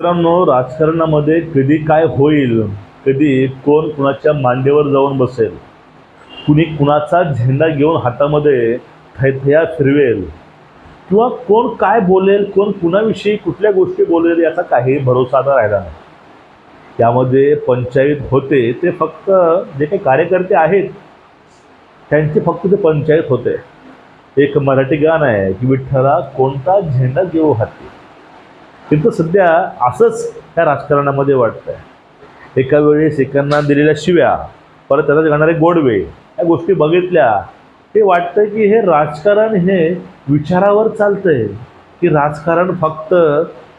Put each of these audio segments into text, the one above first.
मित्रांनो राजकारणामध्ये कधी काय होईल कधी कोण कुणाच्या मांडीवर जाऊन बसेल कुणी कुणाचा झेंडा घेऊन हातामध्ये थैथया फिरवेल किंवा कोण काय बोलेल कोण कुणाविषयी कुठल्या गोष्टी बोलेल याचा काही भरोसा आता राहिला नाही. त्यामध्ये पंचायत होते ते फक्त जे काही कार्यकर्ते आहेत त्यांचे फक्त ते पंचायत होते. एक मराठी गाणं आहे की विठ्ठला कोणता झेंडा घेऊ हाती? तिथं सध्या असंच ह्या राजकारणामध्ये वाटतं आहे एका वेळेस एकांना दिलेल्या शिव्या परत त्याला घडणारे गोडवे या गोष्टी बघितल्या ते वाटतं की हे राजकारण हे विचारावर चालतंय की राजकारण फक्त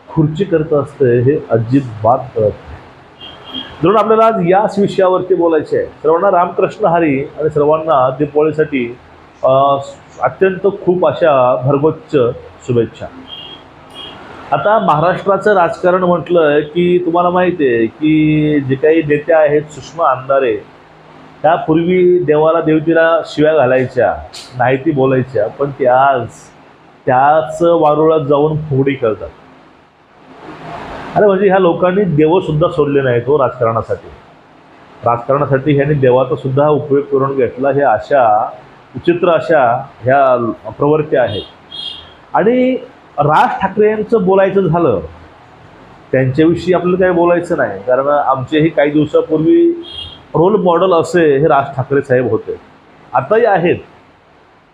खुर्ची करत असतं हे अजिबात कळत म्हणून आपल्याला आज याच विषयावरती बोलायचे आहे सर्वांना रामकृष्ण हरी आणि सर्वांना दीपावलीसाठी अत्यंत खूप अशा भरगोच्च शुभेच्छा. आता महाराष्ट्राचं राजकारण म्हटलं की तुम्हाला माहिती आहे की जे काही नेते आहेत सुषमा अंधारे त्या पूर्वी देवाला देवतीला शिव्या घालायच्या नाही ती बोलायच्या पण ते आज त्याच वारुळात जाऊन फुगडी करतात अरे म्हणजे ह्या लोकांनी देवसुद्धा सोडले नाहीत हो राजकारणासाठी. राजकारणासाठी ह्यांनी देवाचा सुद्धा उपयोग करून घेतला हे अशा विचित्र अशा ह्या प्रवृत्ती आहेत. आणि राज ठाकरे यांचं बोलायचं झालं त्यांच्याविषयी आपल्याला काही बोलायचं नाही. कारण आमचेही काही दिवसापूर्वी रोल मॉडेल असे हे राज ठाकरे साहेब होते. आताही आहेत.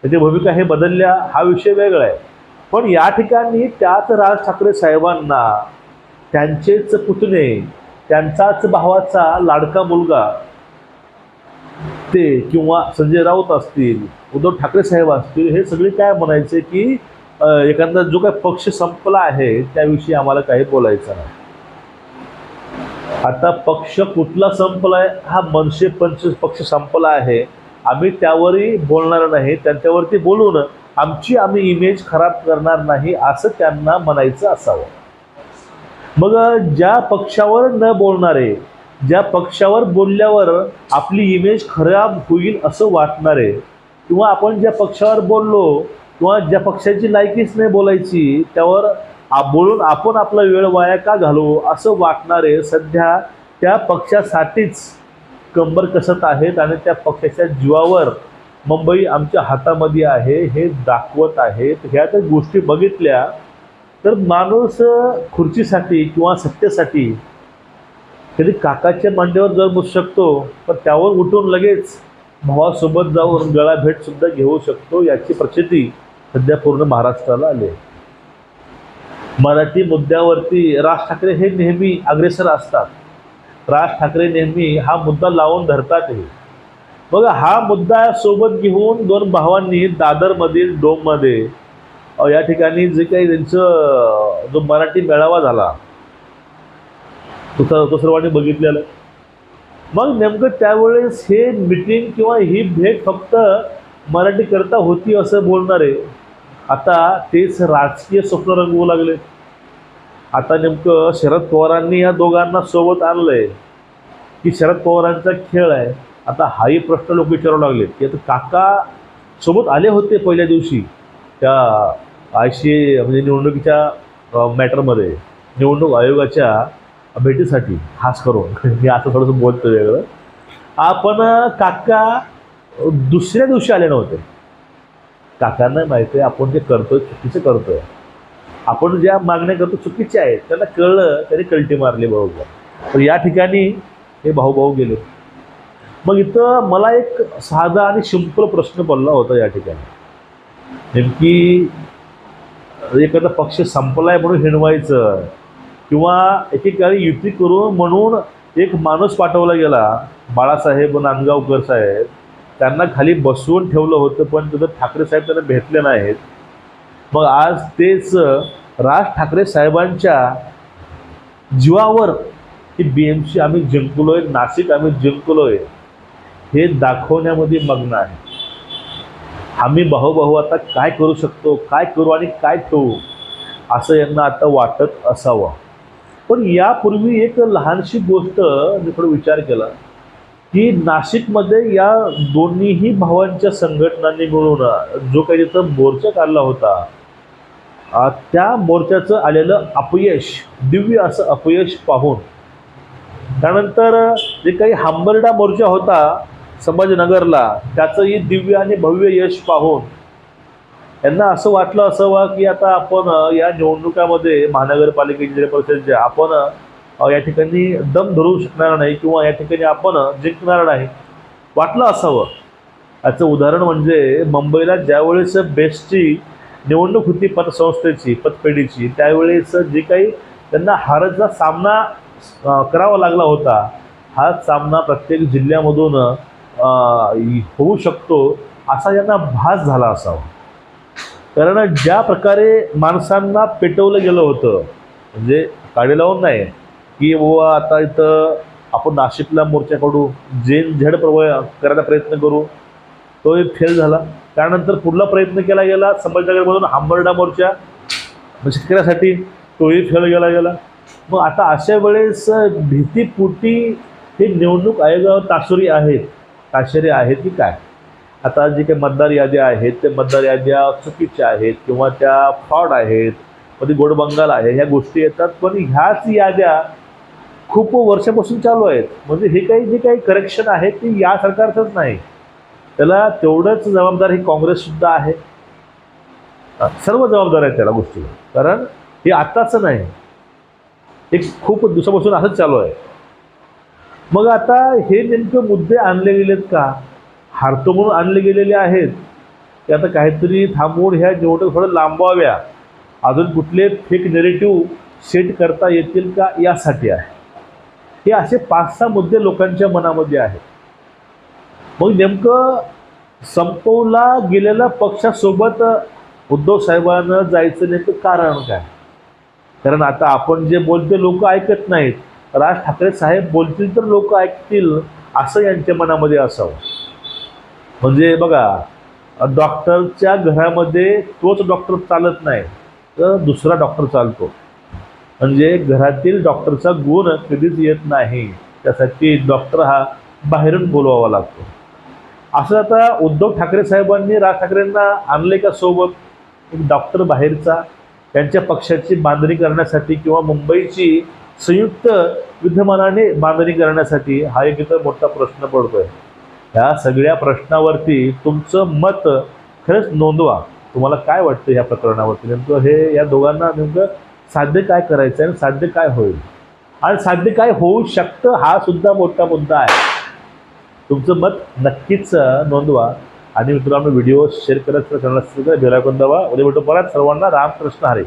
त्याची भूमिका हे बदलल्या हा विषय वेगळा आहे. पण या ठिकाणी त्याच राज ठाकरे साहेबांना त्यांचेच पुतणे त्यांचाच भावाचा लाडका मुलगा ते किंवा संजय राऊत असतील उद्धव ठाकरे साहेब असतील हे सगळे काय म्हणायचे की एखादा जो काही पक्ष संपला आहे त्याविषयी आम्हाला काही बोलायचं नाही. आता पक्ष कुठला संपलाय हा मनसे पंच पक्ष संपला आहे. आम्ही त्यावरही बोलणार नाही त्यांच्यावरती बोलून आमची आम्ही इमेज खराब करणार नाही असं त्यांना म्हणायचं असावं. मग ज्या पक्षावर न बोलणारे ज्या पक्षावर बोलल्यावर आपली इमेज खराब होईल असं वाटणारे किंवा आपण ज्या पक्षावर बोललो किंवा ज्या पक्षाची लायकीच नाही बोलायची त्यावर बोलून आपण आपला वेळ वाया का घालू असं वाटणारे सध्या त्या पक्षासाठीच कंबर कसत आहेत आणि त्या पक्षाच्या जीवावर मुंबई आमच्या हातामध्ये आहे हे दाखवत आहेत. ह्या तर गोष्टी बघितल्या तर माणूस खुर्चीसाठी किंवा सत्तेसाठी कधी काकाच्या मांडीवर जर बसू शकतो पण त्यावर उठून लगेच भावासोबत जाऊन गळा भेट सुद्धा घेऊ शकतो याची प्रचिती सध्या पूर्ण महाराष्ट्राला आले. मराठी मुद्द्यावरती राज ठाकरे हे नेहमी अग्रेसर असतात. राज ठाकरे नेहमी हा मुद्दा लावून धरतातही. मग हा मुद्दा सोबत घेऊन दोन भावांनी दादरमधील डोममध्ये या ठिकाणी जे काही त्यांचं जो मराठी मेळावा झाला तो तर- तो सर्वांनी बघितलेलं. मग नेमकं त्यावेळेस हे मिटिंग किंवा ही भेट फक्त मराठी करता होती असं बोलणारे आता तेच राजकीय स्वप्न रंगवू लागले. आता नेमकं शरद पवारांनी या दोघांना सोबत आणलंय. की शरद पवारांचा खेळ आहे. आता हाही प्रश्न लोक विचारू लागले की आता काका सोबत आले होते पहिल्या दिवशी त्या आय सी म्हणजे निवडणुकीच्या मॅटरमध्ये निवडणूक आयोगाच्या भेटीसाठी खास करून. मी आता थोडंसं बोलतो वेगळं. आपण काका दुसऱ्या दिवशी आले नव्हते. काकांना माहिती आहे आपण जे करतोय चुकीचं करतोय. आपण ज्या मागण्या करतो चुकीच्या आहेत. त्यांना कळलं त्यांनी कलटी मारली बरोबर तर या ठिकाणी हे भाऊभाऊ गेले. मग इथं मला एक साधा आणि सिंपल प्रश्न पडला होता या ठिकाणी. नेमकी एखादा पक्ष संपलाय म्हणून हिणवायचं किंवा एकेकाळी युती करून म्हणून एक माणूस पाठवला गेला बाळासाहेब नांदगावकर साहेब त्यांना खाली बसवून ठेवलं होतं पण तिथं ठाकरे साहेब त्यांना भेटले नाहीत. मग आज तेच राज ठाकरे साहेबांच्या जीवावर की बी एम सी आम्ही जिंकलोय नाशिक आम्ही जिंकलोय हे दाखवण्यामध्ये मग्न आहे. आम्ही भाऊ आता काय करू शकतो काय करू आणि काय ठेवू असं यांना आता वाटत असावं. पण यापूर्वी एक लहानशी गोष्ट मी थोडं विचार केला. की नाशिकमध्ये या दोन्हीही भावांच्या संघटनांनी मिळून जो काही तिथं मोर्चा काढला होता त्या मोर्चाचं आलेलं अपयश दिव्य असं अपयश पाहून त्यानंतर जे काही हंबरडा मोर्चा होता संभाजीनगरला त्याचंही दिव्य आणि भव्य यश पाहून यांना असं वाटलं असं वा की आता आपण या निवडणुकामध्ये महानगरपालिकेच्या जिल्हा परिषदेच्या आपण या ठिकाणी दम धरू शकणार नाही किंवा या ठिकाणी आपण जिंकणार नाही. वाटलं असावं. याचं उदाहरण म्हणजे मुंबईला ज्यावेळेस बेस्टची निवडणूक होती पतसंस्थेची पतपेढीची त्यावेळेस जे काही त्यांना हारचा सामना करावा लागला होता हा सामना प्रत्येक जिल्ह्यामधून होऊ शकतो असा यांना भास झाला असावा. कारण ज्या प्रकारे माणसांना पेटवलं गेलं होतं म्हणजे काढे लावून नाही की बुवा आता इथं आपण नाशिकला मोर्चा काढू जेन झेड प्रवय करायचा प्रयत्न करू तो एक फेल झाला. त्यानंतर पुढला प्रयत्न केला गेला? संभाजीनगरमधून हांबर्डा मोर्चा. शेतकऱ्यासाठी तोही फेल गेला गेला. मग आता अशा वेळेस भीतीपुटी हे निवडणूक आयोगावर तासुरी आहेत ताशेरी आहेत की काय? आता जे काही मतदार याद्या आहेत ते मतदार याद्या चुकीच्या आहेत किंवा त्या फ्रॉड आहेत मध्ये गोडबंगाल आहे ह्या गोष्टी येतात. पण ह्याच याद्या खूप वर्षापासून चालू आहेत. म्हणजे हे काही जे काही करेक्शन आहे ते या सरकारचंच नाही. त्याला तेवढंच जबाबदार ही काँग्रेससुद्धा आहे. सर्व जबाबदार आहेत त्याला गोष्टीला. कारण हे आत्ताचं नाही. एक खूप दिवसापासून असंच चालू आहे. मग आता हे नेमके मुद्दे आणले गेलेत का? हारतो म्हणून आणले गेलेले आहेत. ते आता काहीतरी थांबवून ह्या निवडणूक थोडं लांबवाव्या. अजून कुठले फेक नेरेटिव्ह सेट करता येतील का यासाठी आहे. हे असे पाच सहा मुद्दे लोकांच्या मनामध्ये आहेत. मग नेमकं संपवला गेलेल्या पक्षासोबत उद्धव साहेबांना जायचं नेमकं कारण काय? कारण आता आपण जे बोलते लोक ऐकत नाहीत. राज ठाकरे साहेब बोलतील तर लोक ऐकतील असं यांच्या मनामध्ये असावं. म्हणजे बघा डॉक्टरच्या घरामध्ये तोच डॉक्टर चालत नाही तर दुसरा डॉक्टर चालतो. म्हणजे घरातील डॉक्टरचा गुण कधीच येत नाही. त्यासाठी डॉक्टर हा बाहेरून बोलवावा लागतो. असं आता उद्धव ठाकरे साहेबांनी राज ठाकरेंना आणले का सोबत? एक डॉक्टर बाहेरचा त्यांच्या पक्षाची बांधणी करण्यासाठी किंवा मुंबईची संयुक्त विद्यमानाने बांधणी करण्यासाठी हा एक इतर मोठा प्रश्न पडतोय. ह्या सगळ्या प्रश्नावरती तुमचं मत खरंच नोंदवा. तुम्हाला काय वाटतं या प्रकरणावरती? नेमकं हे या दोघांना नेमकं साध्य काय करायचं आहे आणि साध्य काय होईल? आणि साध्य काय होऊ शकतं हा सुद्धा मोठा मुद्दा आहे. तुमचं मत नक्कीच नोंदवा. आणि मित्रांनो व्हिडिओ शेअर करत चॅनल बेलायकून दावा उद्या भेटू परत. सर्वांना रामकृष्ण हरे.